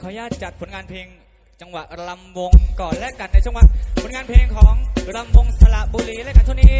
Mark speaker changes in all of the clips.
Speaker 1: ขออนุญาตจัดผลงานเพลงจังหวะลำวงก่
Speaker 2: อนและกันในจังหวัผล
Speaker 3: งาน
Speaker 2: เพลงของลำ
Speaker 3: วงสระ
Speaker 2: บุรีและกัน
Speaker 1: ช่วงนี้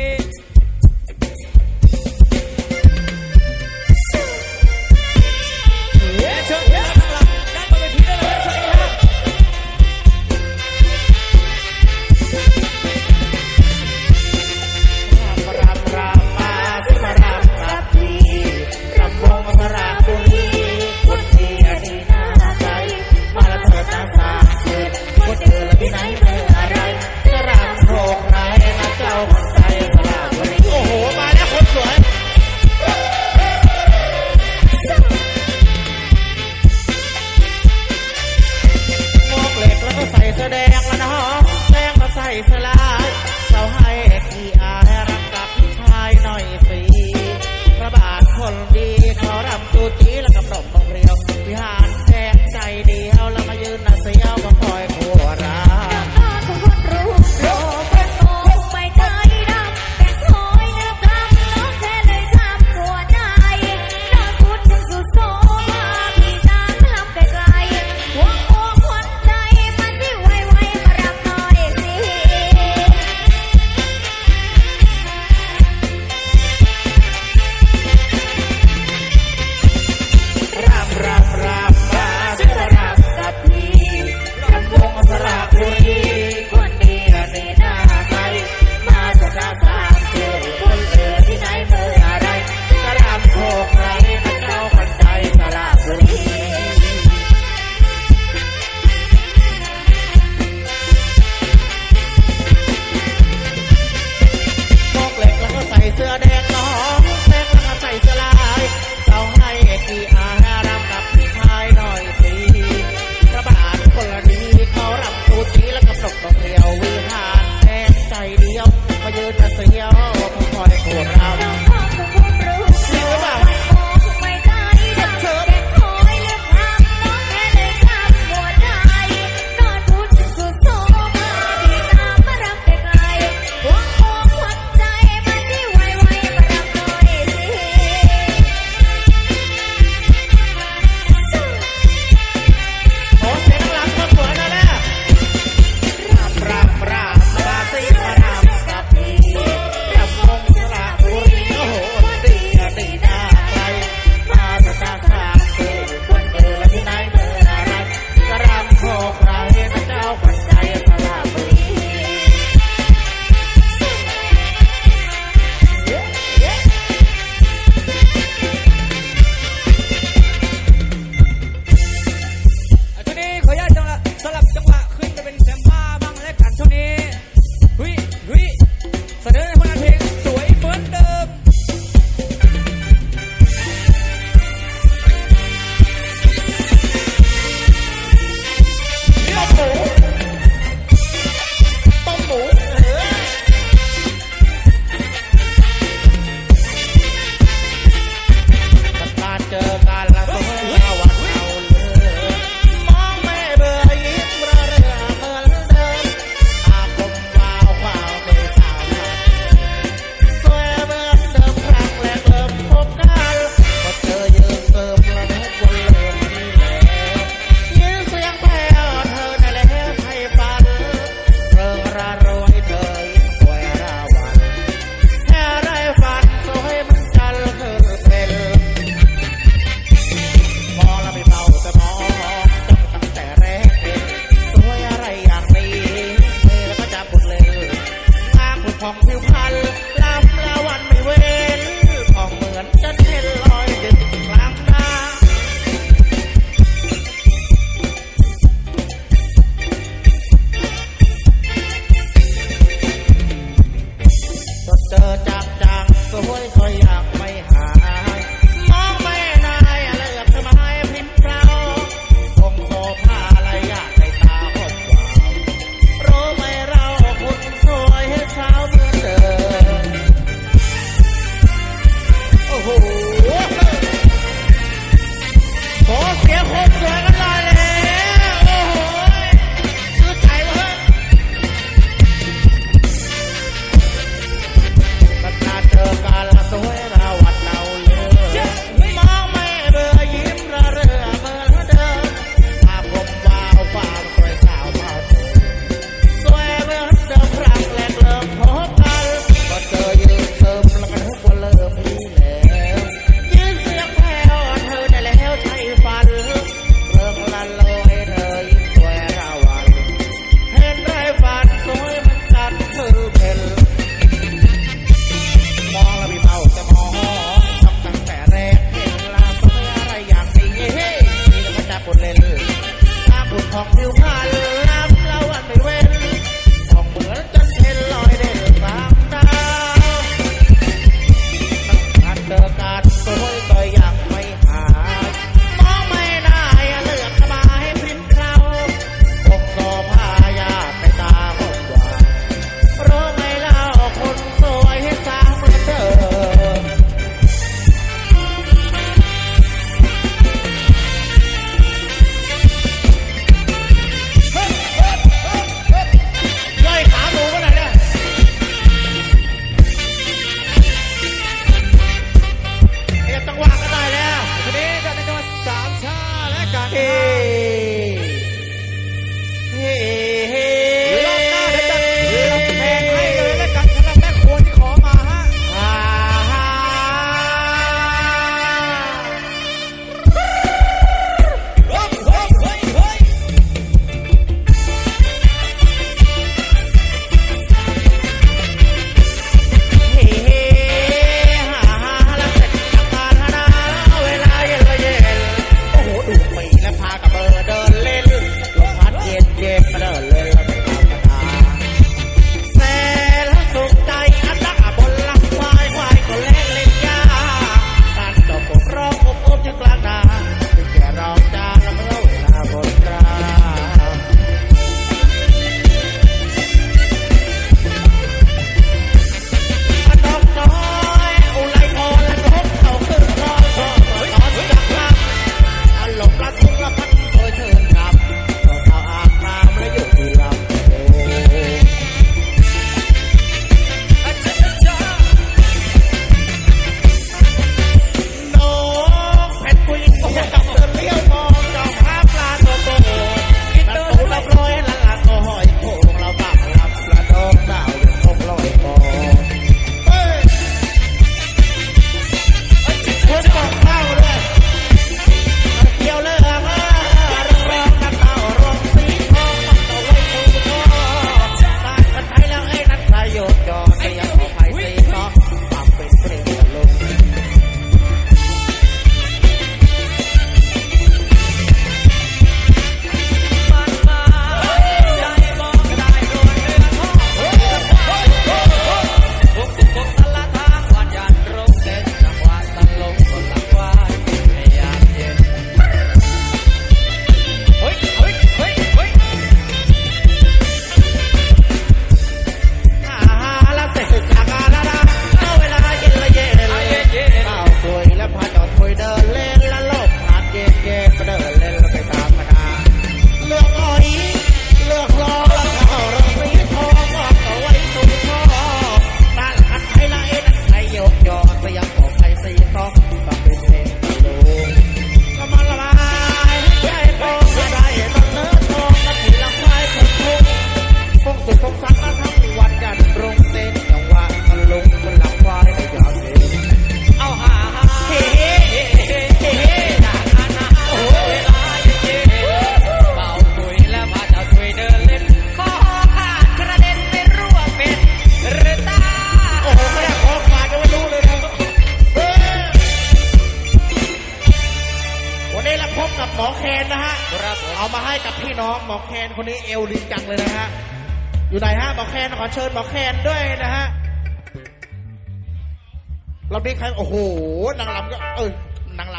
Speaker 1: เสื้อ
Speaker 2: แดง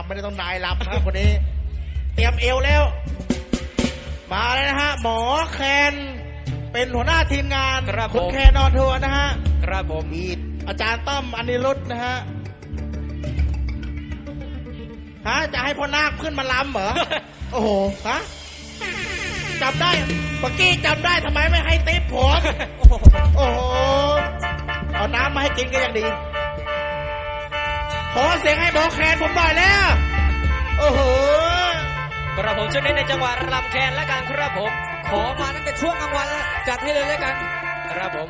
Speaker 2: ำไม่ได้ต้องนายครับ
Speaker 3: ค
Speaker 2: นนี้ เตรียมเอวแล้ว
Speaker 3: มาเลยนะฮะ
Speaker 2: หมอแคนเป็นหัวหน้าทีมงาน
Speaker 3: ค,
Speaker 2: คุณแคนนอนทัวนะฮะ
Speaker 3: ครับผม
Speaker 2: อีดอาจารย์ต้อมอนิรุธนะฮะ ฮะ จะให้พ่อนาคขึ้นมาลำเหรอ โอ้โห ฮะจับได้เมื่กี้จับได้ทำไมไม่ให้ติ๊บผม
Speaker 3: โอ้โห
Speaker 2: เอาน้ำมาให้กินก็ยังดี ขอเสียงให้หมอแคนผมหน่อยแล้ว โอ้โห
Speaker 3: กระผมช่วงนี้ในจังหวะรำแคนและการครับผม ขอมาตั้งแต่ช่วงกลางวันแล้วจัดให้เลยแล้วกัน ครับผม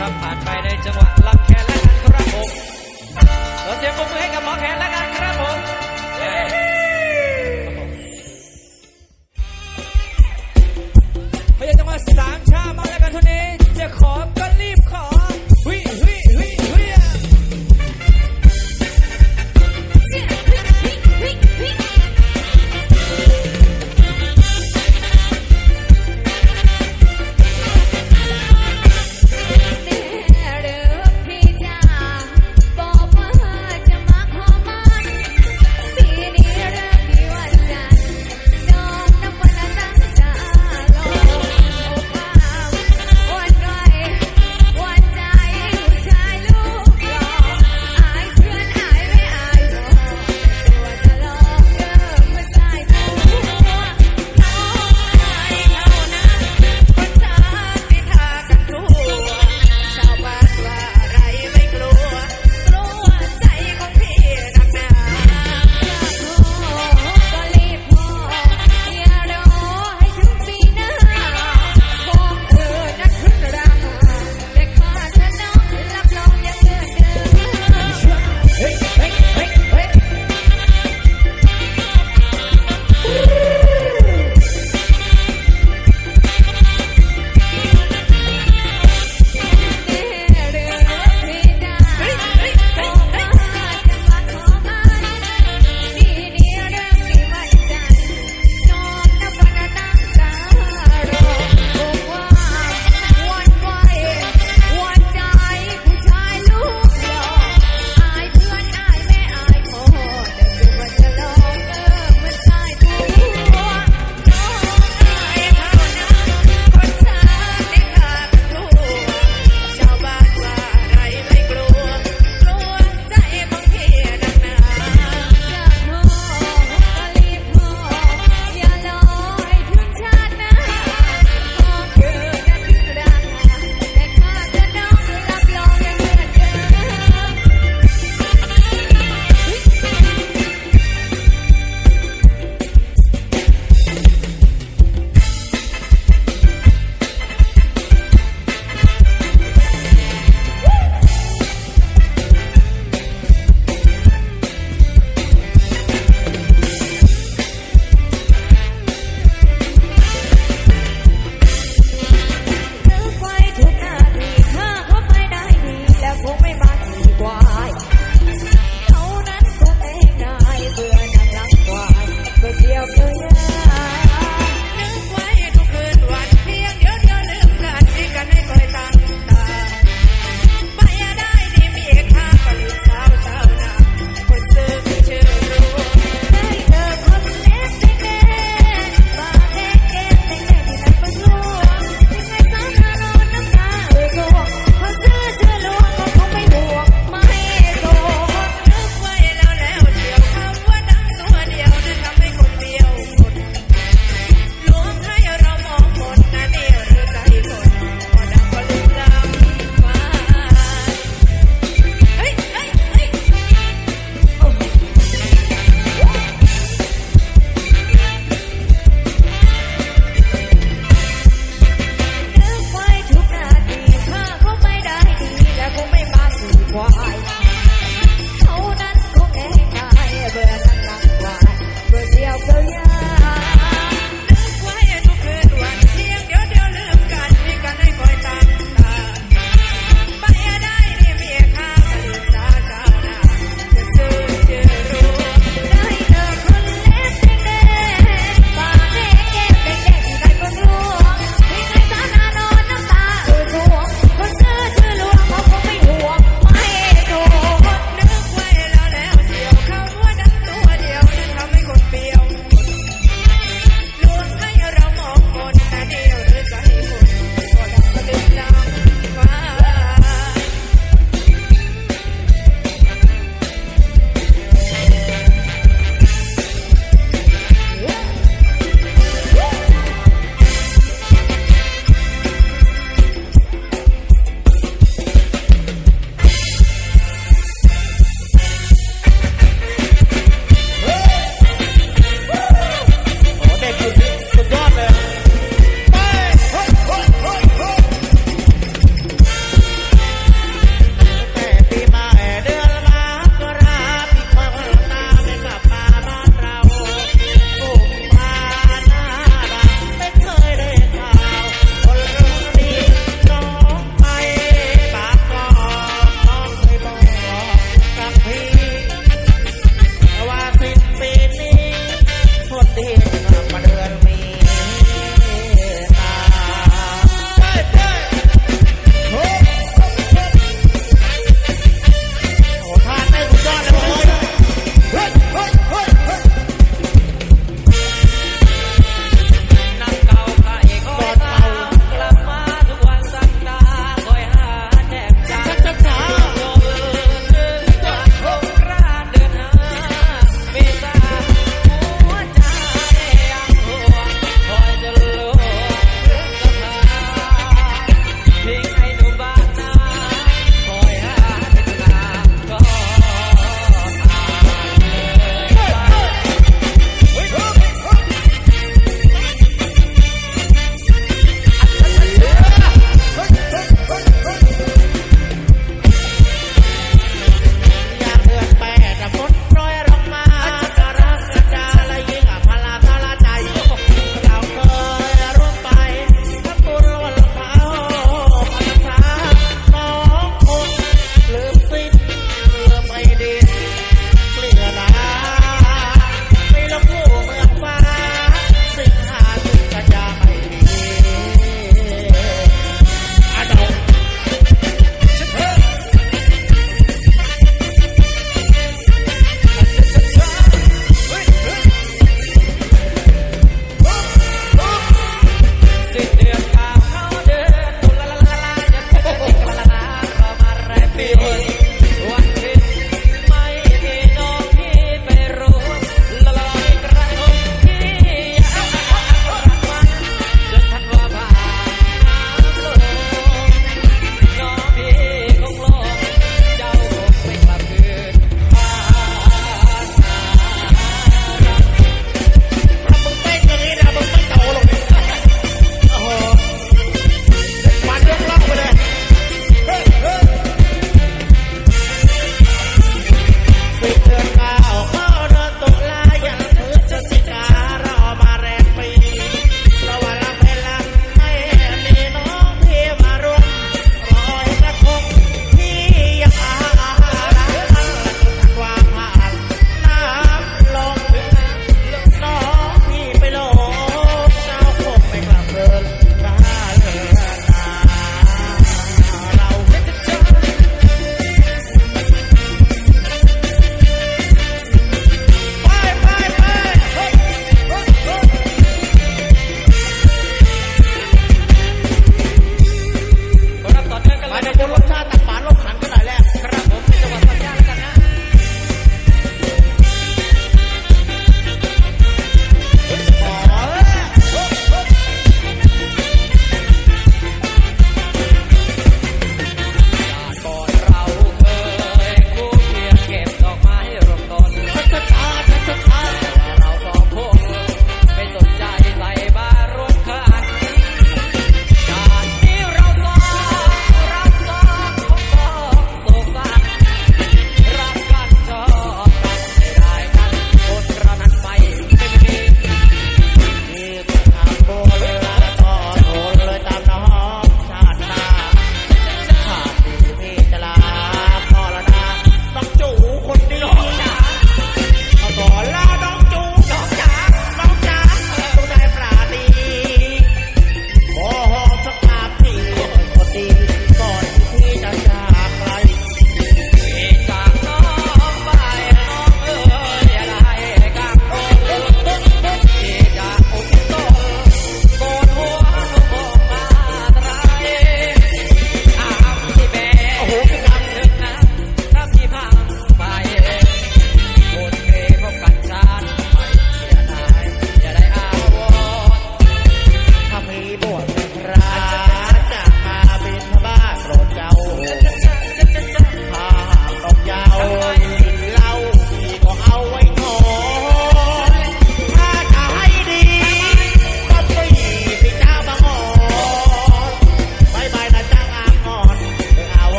Speaker 4: รับผ่าน
Speaker 5: ไปในจังหวะลำแขนและกันครับผมขอเสียงปรบมือให้กับหมอแขนและกันครับผมพยายามจังหวะสามชามาแล้วกันทุนนี้จะขอ